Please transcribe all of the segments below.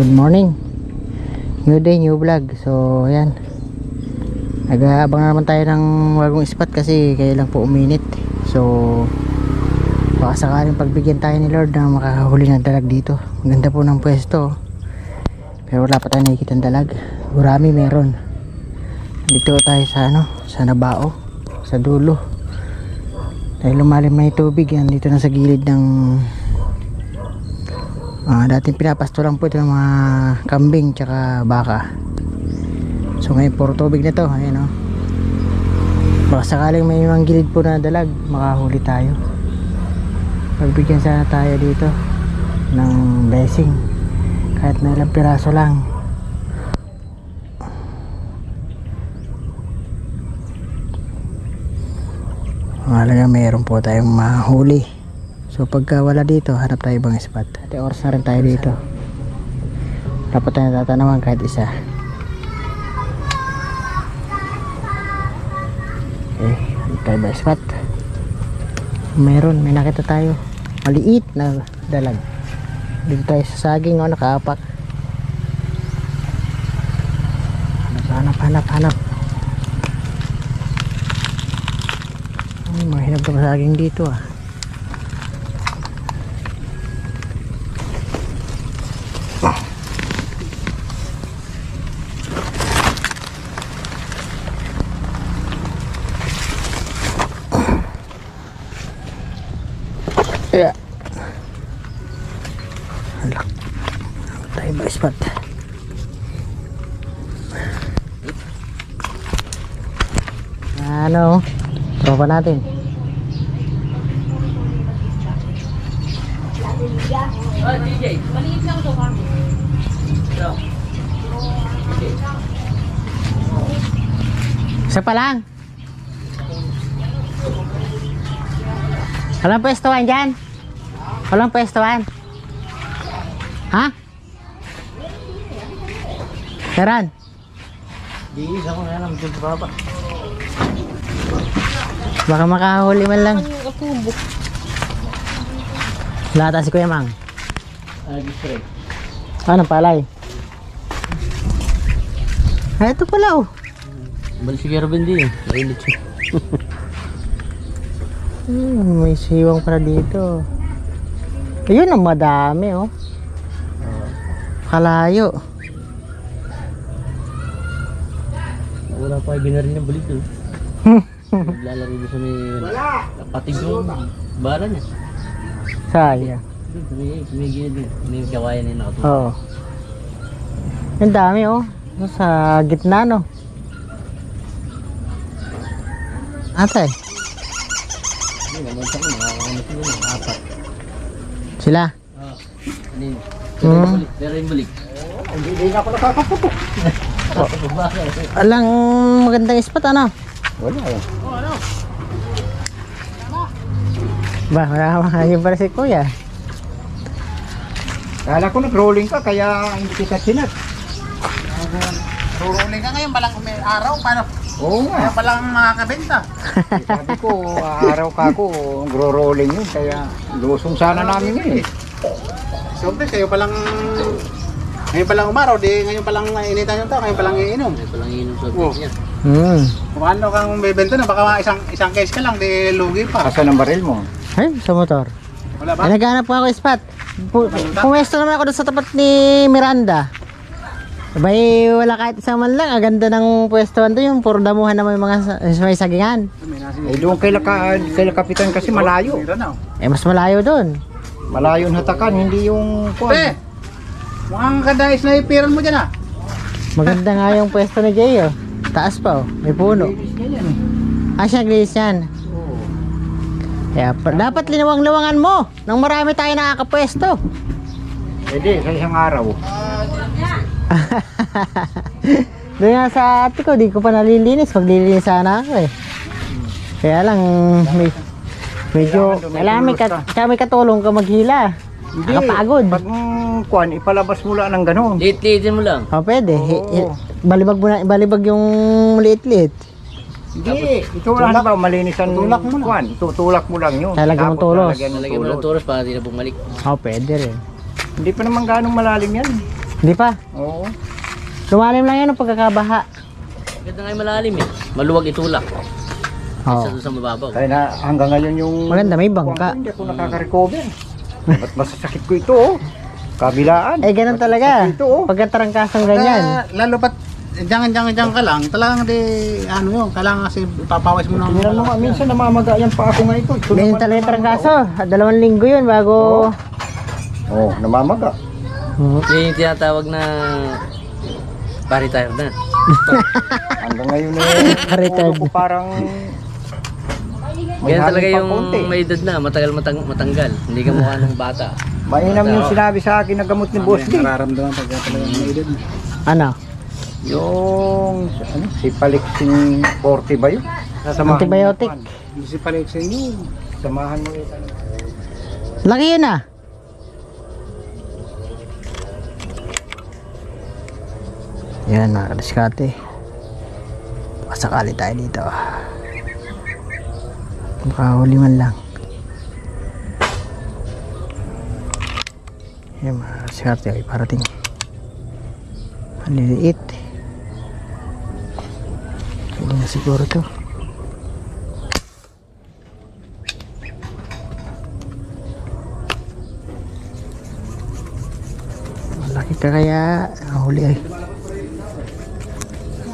Good morning. New day, new vlog. So, ayan. Nag-aabang naman tayo ng bagong spot kasi kaya po uminit. So, baka sakaling pagbigyan tayo ni Lord na makakahuli ng dalag dito. Ang ganda po ng pwesto. Pero wala pa tayo nakikita ng dalag. Gurami meron. Dito tayo sa ano, sa Nabao, sa dulo. Dahil lumalim na tubig yan dito na sa gilid ng Ah, dating pinapasto lang po ito ng mga kambing tsaka baka. So ngayon puro tubig na to, ayan oh. Baka sakaling may mga gilid po na dalag, makahuli tayo. Pagbigyan sana tayo dito ng blessing. Kahit na ilang piraso lang. Mahalaga mayroon po tayong mahuli. So pagka wala dito, hanap tayo ibang spot. At oras na rin tayo dito. Dapat tayo tatanawan kahit isa. Okay, hanap tayo spot. Meron, may nakita tayo. Maliit na dalag. Dito tayo sa saging, oh, nakaapak. Hanap, hanap, hanap. Ay, mahinap ka sa saging dito ah. Yeah. Alak. Tayo ba spot? Ano? Tropa natin. Isa pa lang. Walang pwestuhan dyan? Walang pwestuhan? Ha? Meron? Di isa ko na lang dun sa baba. Baka makahuli man lang. Lata si Kuya Mang. Ah. Ano palay? Ah, ito pala oh. Balik si Kervin din eh. Mainit siya. Hmm, may siwang para dito. Ayun ang madami oh. Kalayo. Wala pa kayo ginarin niya balik doon. Naglalaro doon sa may... Wala! Patig yung bala niya. Sayang. Doon, sa may, may gilid. May kawayan na nakatulog. Oo. Ang dami oh. No, Sa gitna no. Ate, sila. Ano. Pero yung balik. Pero yung balik. Hindi na ako nakakaputok. Alang magandang spot ano? Wala eh. Ba, wala yung para si Kuya. Kala ko nag-rolling ka kaya hindi kita sinat. Ruruling ka ngayon, balang may araw, paano? Oo nga. Kaya palang makakabenta. Eh, Sabi ko, araw ka ko, nagro-rolling yun. Kaya lusong sana namin yun eh. Siyempre, kayo palang... Ngayon palang umaraw, di ngayon palang initan yung tao, ngayon palang iinom. May palang inom sa Oh. niya. Hmm. Kung ano kang bebenta na, baka mga isang isang case ka lang, di lugi pa. Asan ang baril mo? Ay, sa motor. Wala ba? Ay, naghanap po ako spot. Pu- Pumesto naman ako doon sa tapat ni Miranda. Abay, wala kahit isang man lang. Ang ganda ng pwestuhan doon. Yung puro damuhan na may mga sa- may sagingan. Eh doon kay, laka, kay Kapitan kasi malayo. Meron na. Eh, mas malayo doon. Malayo ang hatakan, hindi yung... Pre! Mukhang ganda is na ipiran mo dyan ah. Maganda nga yung pwesto ni Jay, oh. Taas pa, oh. May puno. Ah, siya, Grace yan. Kaya, pa- dapat linawang-lawangan mo. Nang marami tayo nakakapwesto. Pwede, sa isang araw. Doon nga sa ate ko, di ko pa nalilinis. Maglilinis sana ako eh. Kaya lang, may, medyo, Kailangan may, kat, may katulong ka maghila. Hindi, Nakapagod. pag mm, kuwan, ipalabas mo lang ng ganun. Liit-liitin mo lang. O, pwede. Hi- hi- Oo. balibag mo na, balibag yung liit-liit. Hindi, ito lang ba, malinis ang Tutulak mo lang. kuwan. Tutulak mo lang yun. Lalagyan mo Tapos tulos. lalagyan ng Nalagyan mo ng tulos. turos para di na bumalik. O, pwede rin. Hindi pa naman ganong malalim yan. Hindi pa. Oo. Lumalim lang yan ang pagkakabaha. Ganda nga yung malalim eh. Maluwag itulak. Oo. Isa doon sa mababaw. Kaya na hanggang ngayon yung... Maganda, may bangka. Hindi ako nakaka-recover. Ba't masasakit ko ito oh? Kabilaan. Eh, ganun talaga. Ito oh. Pagkatarangkasang ganyan. Ah, lalo pat jangan jangan jangan ka lang, talagang di ano yun, kailangan kasi papawis mo ng Tingnan mo nga, minsan namamaga yan pa ako nga ito. Ito Ganyan talaga tarangkaso. Dalawang linggo yun bago... Oh, oh namamaga. Oo. Yan yung tinatawag na pa-retire na. Hanggang ngayon eh, Retired. ulo ko parang... may Ganyan talaga yung konti. may edad na, matagal matang matanggal. Hindi ka mukha ng bata. Mainam yung sinabi sa akin na gamot ni Boss Lee. nararamdaman pag talagang may edad. Ano? Yung ano, si Palixin 40 ba yun? Sasamahan Antibiotic. mo. Hindi si Palexin yun. Samahan mo yun. ano. Laki yun ah. Yan mga kadiskate. Pasakali tayo dito. Makahuli man lang. Yan mga kadiskate ay parating. Maliliit. Pwede na siguro to. Malaki ka kaya huli ay.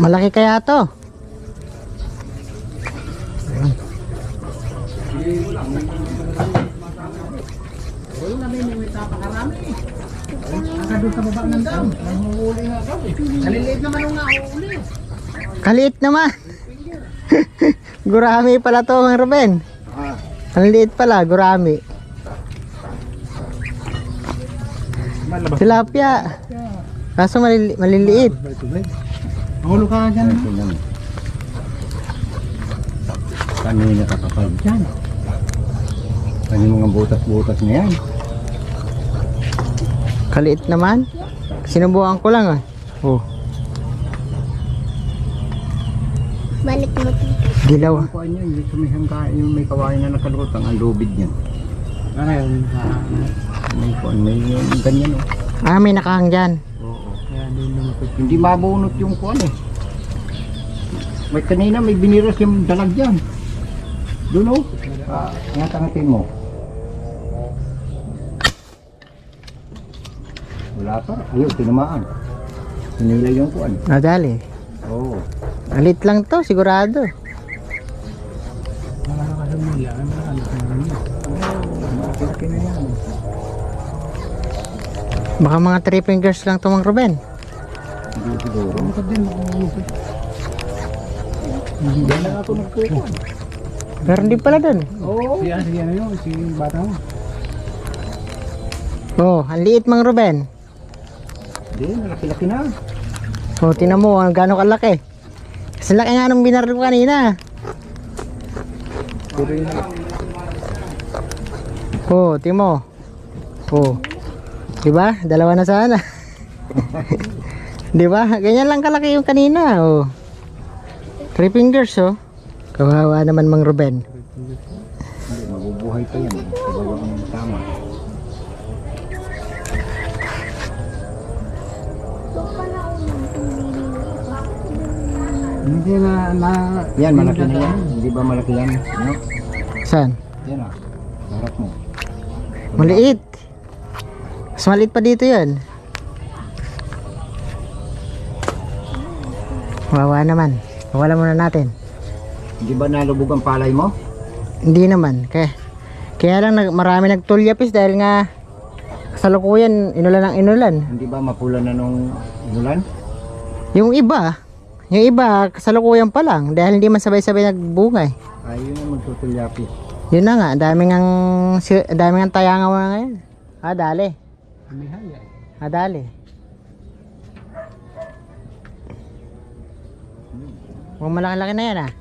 Malaki kaya to. Kaliliit naman nung nahuhuli. Kaliit naman. gurami pala to mga Ruben. Ah, Ang liit pala, gurami. Malabas. Tilapia. Kaso malili- maliliit. Mahulog ka dyan. Kanina kakapal dyan. Kanina mga butas-butas na yan. Kaliit naman. Sinubukan ko lang ah. Oh, Balik mo dito. dilaw. Ang kuhan yan, yung sumihangka, yung may kawain na nakalutang, ang lubid yan. Ano yun? Ah, May kuhan, may yung ganyan oh. Ah, may nakahang dyan. Oo. Kaya doon lumapit. Hindi mabunot yung kuhan eh. May kanina may biniras yung dalag dyan. Doon oh. Ah, ngatangatin mo. Wala pa. Ayun, tinamaan. Sinila yung kuhan. Nadali. Oo. Alit lang to, sigurado. Baka mga three fingers lang to mga Ruben. Hindi siguro. Lukad din. Lukad. Hindi na ako nagkukuhan. Pero hindi pala dun. Oo. Si si ano yun? Si bata mo. Oh, ang liit mga Ruben. Hindi, malaki-laki na. Oh, tinan mo, ang gano'ng kalaki. Kasi laki nga nung binaril ko kanina. Pero yun, Oh, tinan mo. Oh. Diba? Dalawa na sana. diba? Ganyan lang kalaki yung kanina. Oh. Three fingers, oh. Kawawa naman mang Ruben. hindi, mabubuhay pa yan. Hindi na na Yan, malaki na yan. Hindi ba malaki yan? No? Saan? Yan ah. Harap mo. Maliit. Mas maliit pa dito yan. Kawawa naman. Wala muna natin. Hindi ba nalubog ang palay mo? Hindi naman. Kaya, kaya lang nag, marami nagtulyapis dahil nga kasalukuyan inulan ng inulan. Hindi ba mapula na nung inulan? Yung iba, yung iba kasalukuyan pa lang dahil hindi man sabay-sabay nagbunga eh. Ayun ang magtutulyapi. Yun na nga, dami ng si- dami ng tayangaw na ngayon. Ah, dali. may haya. Ah, dali. Mukhang malaki-laki na yan ah.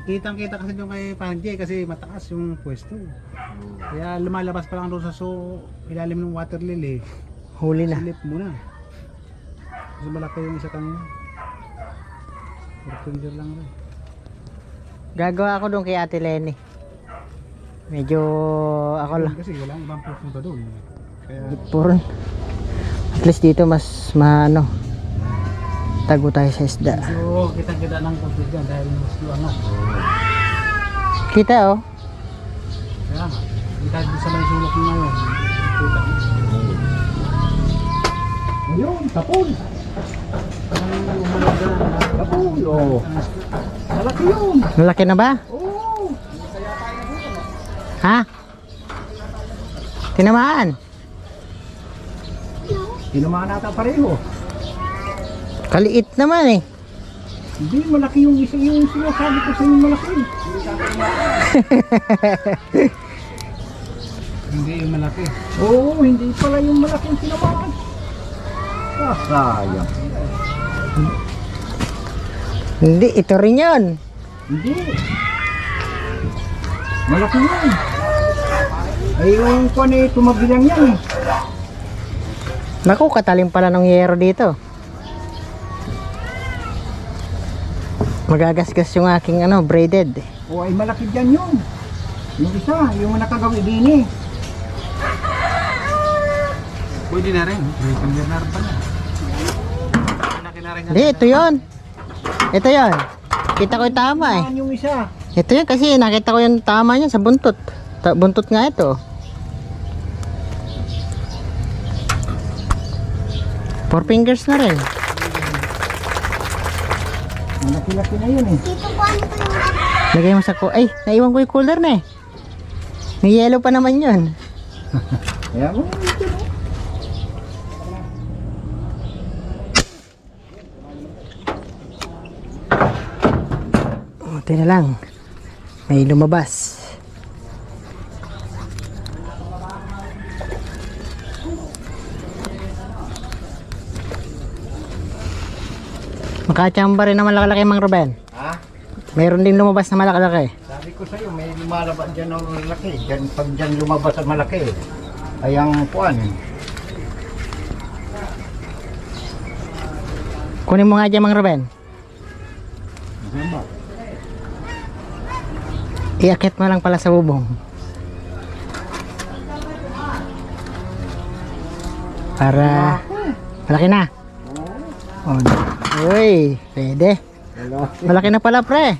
Kitang kita kasi doon kay Panjay kasi mataas yung pwesto. Kaya lumalabas pa lang doon sa so ilalim ng water lily. Huli na. Silip muna. Kasi malaki yung isa kanina. Portender lang rin. Gagawa ako doon kay Ate Lenny. Medyo ako lang. Kasi wala ibang pwesto pa doon. Puro. At least dito mas maano. Tago tayo sa isda. So, kitang-kita ng konti dyan dahil mas ano. Kita oh. Kaya nga. Kahit sa may sulok mo ngayon. Kita. Ayun, tapon. Oh. Malaki yun. Malaki na ba? Oo. Ha? Tinamaan. Tinamaan nata pareho. Kaliit naman eh. Hindi, malaki yung isa yung sinasabi ko sa inyo malaki. Hindi yung malaki. Oo, hindi pala yung malaking tinamaan. Ah, sayang. Hindi, ito rin yun. Hindi. Malaki yun. Ay, yung kwan eh, tumabi lang yan eh. Naku, katalim pala ng yero dito. Magagasgas yung aking ano, braided. O ay malaki dyan yun. Yung isa, yung nakagawi din eh. Pwede na rin. Finger na rin pala. Hindi, ito yun. Ito yun. Kita ko yung tama eh. Yung isa. Ito yun kasi nakita ko yung tama niya sa buntot. Ta- buntot nga ito. Four fingers na rin. Malaki-laki na yun eh. Ano ko yung Lagay mo sa ko. Ay, naiwan ko yung cooler na eh. May yellow pa naman yun. Kaya mo, ito Buti na lang. May lumabas. Makachamba rin na malaki mang Ruben. Ha? Mayroon din lumabas na malaki Sabi ko sa'yo, may lumalabas dyan ng malaki. Dyan, pag dyan lumabas ang malaki. Ay ang kuan. Kunin mo nga dyan mang Ruben. Ano ba? Iakit mo lang pala sa bubong. Para malaki na. Oh. Uy, pwede. Malaki na pala pre.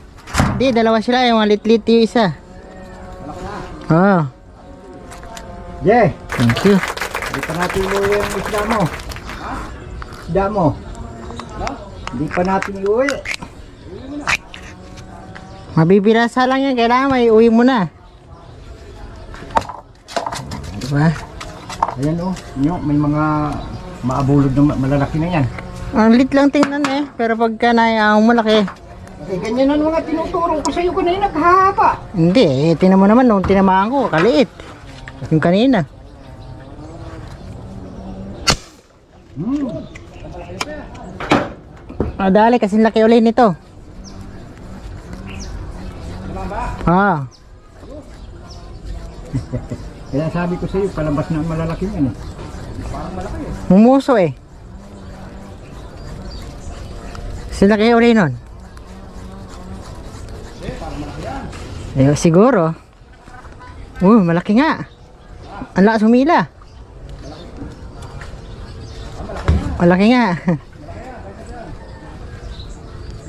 Hindi, dalawa sila yung lit-lit yung isa. Oh, Yeah, thank you. hindi pa natin iuwi ang isda mo. Isda mo. Hindi pa natin iuwi. Mabibirasa lang yan, kailangan may uwi mo na. Diba? Ayan oh, nyo, may mga maabulod na ma- malalaki na yan. Ang lit lang tingnan eh, pero pagka naiaw mo laki. Eh, ganyan ang mga tinuturo ko sa'yo kanina, kahaba. Hindi, eh, tinan mo naman nung tinamaan ko, kaliit. Yung kanina. Hmm. Ah, dali, kasi laki ulit nito. Ah, Kaya sabi ko sa'yo, palabas na ang malalaki yan eh. mumuso eh. Sila kayo ulit nun. Eh, siguro. Uh, malaki nga. Ang lakas humila. Malaki nga.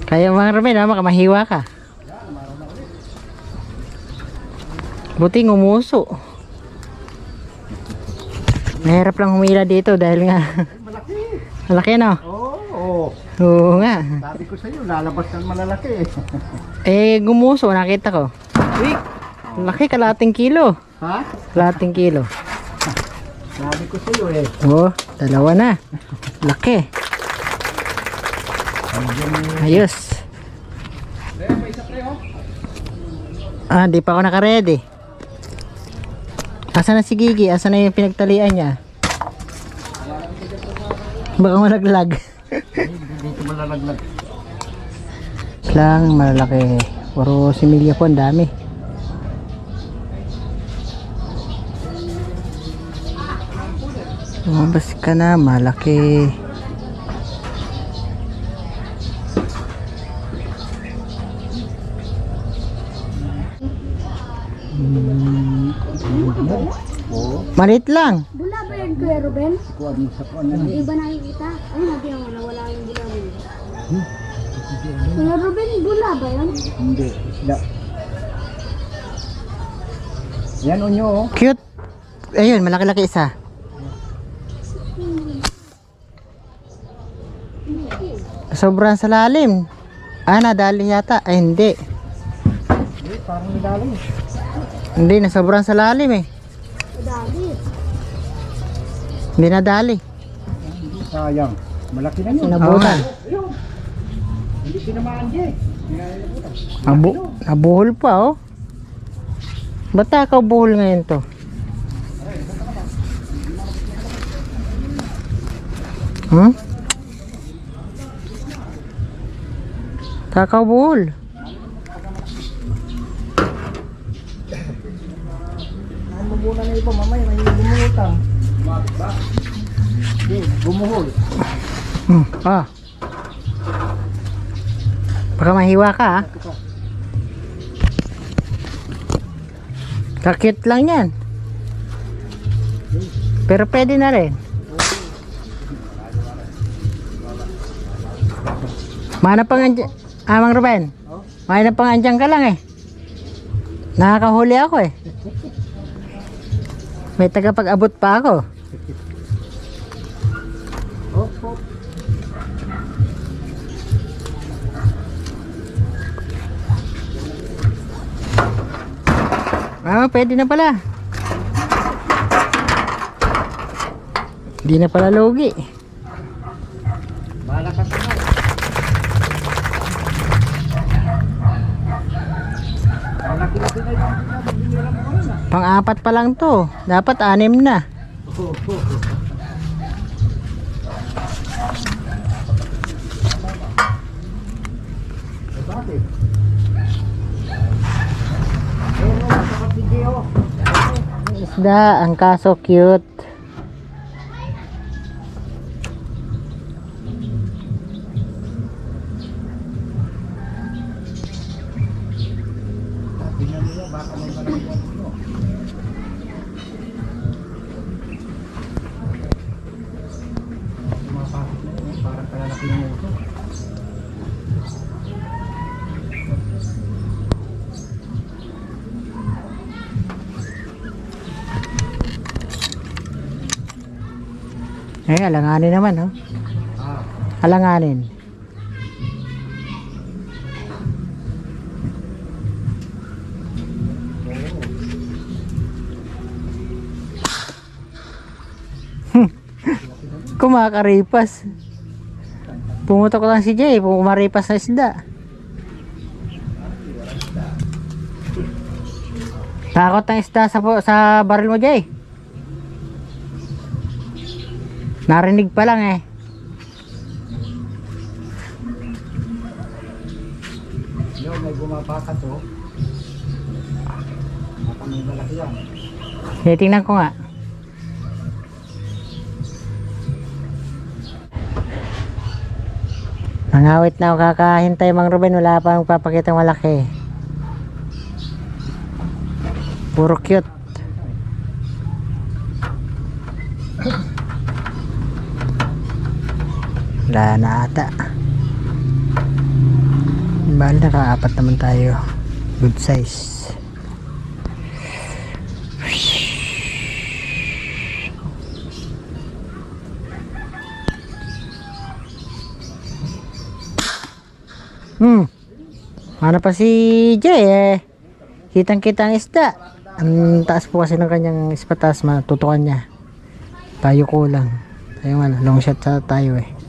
Kaya mga ha, makamahiwa ka. Buti ngumuso. Mahirap lang humila dito dahil nga malaki no? Oo, oh, Oo nga. sabi ko sa'yo, lalabas na ang malalaki eh. Gumuso, nakita ko. Uy, laki, kalating kilo. ha? Kalating kilo. Sabi ko sa'yo eh. Oh, dalawa na. Laki. Ayos. Ah, di pa ako naka-ready. Asa na si Gigi? Asa na yung pinagtalian niya? Baka malaglag. Dito malalaglag. lang malaki. Puro similya po, ang dami. Lumabas ka na, malaki. Oo. Malit lang. Bula bird. Kuya Ruben? Kuha mo sa kuha na. Yung iba nakikita. Ay, nabi ang nawala yung bula mo. Kuya Ruben, bula ba yun? Hindi, isda. Yan unyo oh. Cute. Ayun, malaki-laki isa. Sobrang sa lalim. Ah, nadali yata. Ay, hindi. Hindi, parang nidalo. Hindi, na sobrang sa lalim eh. Hindi nadali. Sayang. Malaki na yun. Nabutan. Ayun. Hindi tinamaan Jay. Nabu nabuhol pa oh. Ba't takaw buhol ngayon to? Hmm? Takaw buhol. Ano muna na iba mamaya may bumulutang. Bakit ba? Hindi, bumuhol. Hmm. Ah. Baka mahiwa ka ah. Kakit lang yan. Pero pwede na rin. Mana pang andyan, Amang Ruben. Mana pang andyan ka lang eh. Nakakahuli ako eh. May tagapag-abot pa ako. Ah, pwede na pala. Hindi na pala logi. Bahala ka sa. Pang-apat pa lang to. Dapat anim na. Eh, bakit? Ayun o, nakakat si Gio. Isda, ang kaso cute. Eh, alanganin naman, oh. Ah, Alanganin. Kumakaripas. Pumutok lang si Jay, pumaripas na isda. Takot ang isda sa, sa baril mo, Jay. Narinig pa lang eh. yun, may bumapakat o. Baka may malaki yan. Titingnan ko nga. Nangawit na ako kakahintay Mang Ruben, wala pa ang papakita malaki. Puro cute. Wala na ata. Bali nakaapat naman tayo. Good size. Hmm. Ano pa si Jay eh. Kitang kita ang isda. Ang taas po kasi ng kanyang ispatas matutukan niya. Tayo kulang. Tayo ano, long shot sa tayo eh.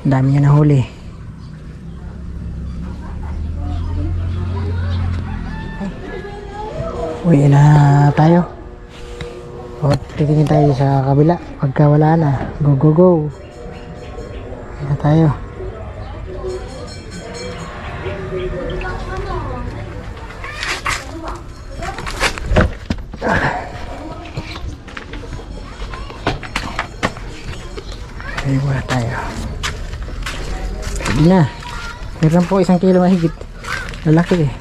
Dami niya nahuli. Uwi na tayo. O, titingin tayo sa kabila. Pagka wala na, go go go. Uwi na tayo. Yun na. Meron po isang kilo mahigit. Lalaki eh.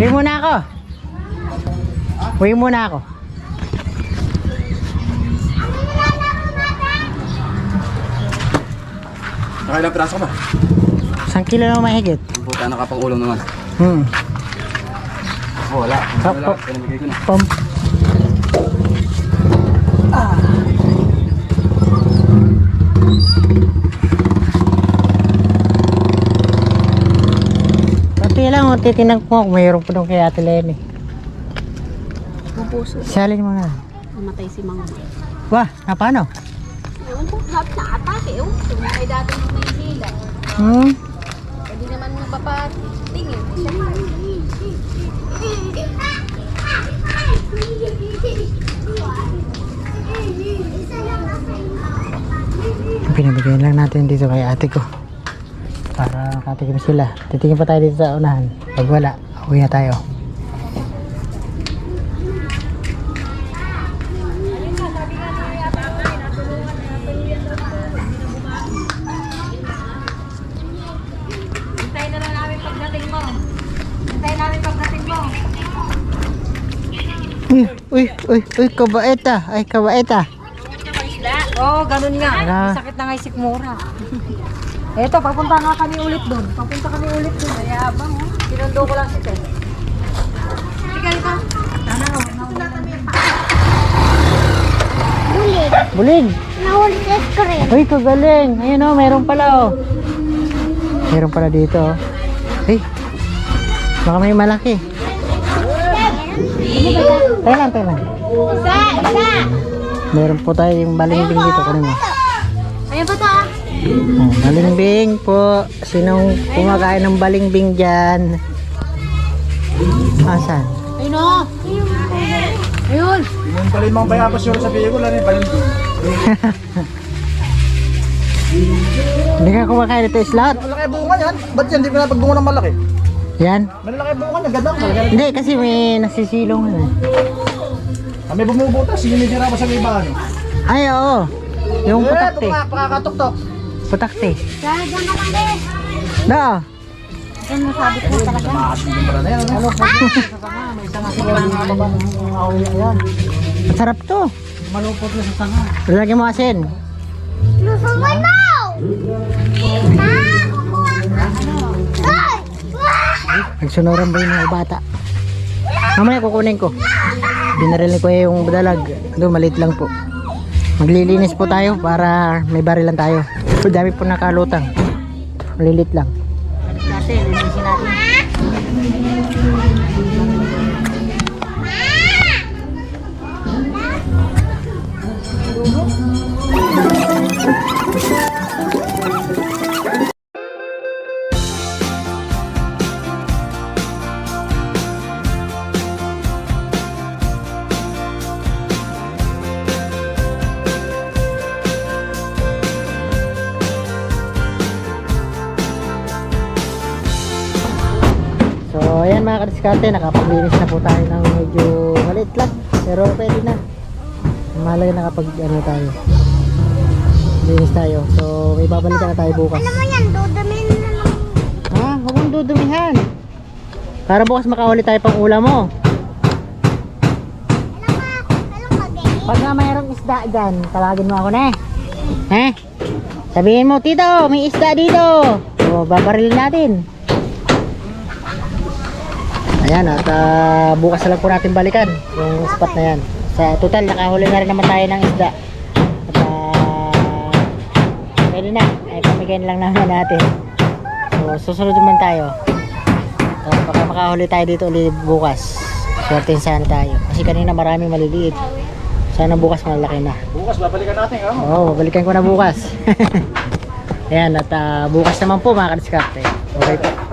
Uwi muna ako. Uwi muna ako. Nakailang piraso ka ba? Isang kilo na mahigit. Puta, nakapag-ulam naman. Hmm. Oh, wala. Wala. hop. Pinamigay ko na. Pum. Pati lang, oh, titinang ko kung mayroon pa doon kay Ate Lenny. Mapuso. Salin mo na. Namatay si Mama. Wah, na paano? Ewan ko, lahat na atake. Ewan ko, may dati nung Maynila. Hmm? Pwede naman mapapatingin. Pinabigyan lang natin dito kay ate ko. Para makatikim sila. Titingin pa tayo dito sa unahan. Pag wala, uwi na tayo. Uy, uy, uy, kabaeta. Ay, kabaeta. Oo, oh, ganun nga. May sakit na nga yung sikmura. Eto, papunta nga kami ulit doon. Papunta kami ulit doon. Ay, abang, oh. Sinundo ko lang si Ted. Sige, ito. Sana, oh. Bulig. Bulig. Nahulit ko rin. Uy, kagaling. Ayun o, meron pala o. Meron pala dito o. Ay, baka may malaki. Tayo lang, tayo lang. Isa, isa. Meron po tayong balimbing dito. Kunin mo. Ayan ba ito ah? Oh, balimbing po. Sinong kumakain ng balimbing dyan? Asan? Ayun o. Ayun. Yung yung mga bayabas yun sa biyo ko, lang yung baling Hindi ka kumakain ito slot? Malaki bunga yan. Ba't yan? Hindi ko napagbunga ng malaki. Yan? Malaki bunga niya. Ganda. Malaki. Hindi, kasi may nasisilong. ano. Ah, may bumubutas. Sinimidira pa sa may bahan. Ay, oo. Yung putakti. Eh, pakakatok-tok. Diyan ka lang din. Da. Diyan mo sabi ko talaga. Ano? Masarap to. Malupot na sa tanga. Lalagyan mo asin. Lusugan mo! Ma! Ay! Nagsunuran ba yung mga bata? Mamaya kukunin ko. Binaril ko yung dalag. Doon, maliit lang po. Maglilinis po tayo para may barilan tayo. So, dami po nakalutang. Malilit lang. Kadiskarte, nakapaglinis na po tayo ng medyo maliit lang. Pero pwede na. Mahalaga nakapag ano tayo. Linis tayo. So, may babalikan na tayo bukas. Ano mo yan? Dudamin na lang. Ha? Huwag mong dudumihan. Para bukas makahuli tayo pang ulam mo. Pag nga mayroong isda dyan, tawagin mo ako na eh. Sabihin mo, Tito, may isda dito. So, babaril natin. Ayan, at ah, bukas na lang po natin balikan yung spot na yan. Sa total, nakahuli na rin naman tayo ng isda. At ah, pwede na. Ay, pamigay na lang naman natin. So, susunod naman tayo. So, baka makahuli tayo dito ulit bukas. Swerte sana tayo. Kasi kanina maraming maliliit. Sana bukas malaki na. Bukas babalikan natin. Ano? Oo, babalikan ko na bukas. Ayan, at ah, bukas naman po mga kadiskarte. Okay po.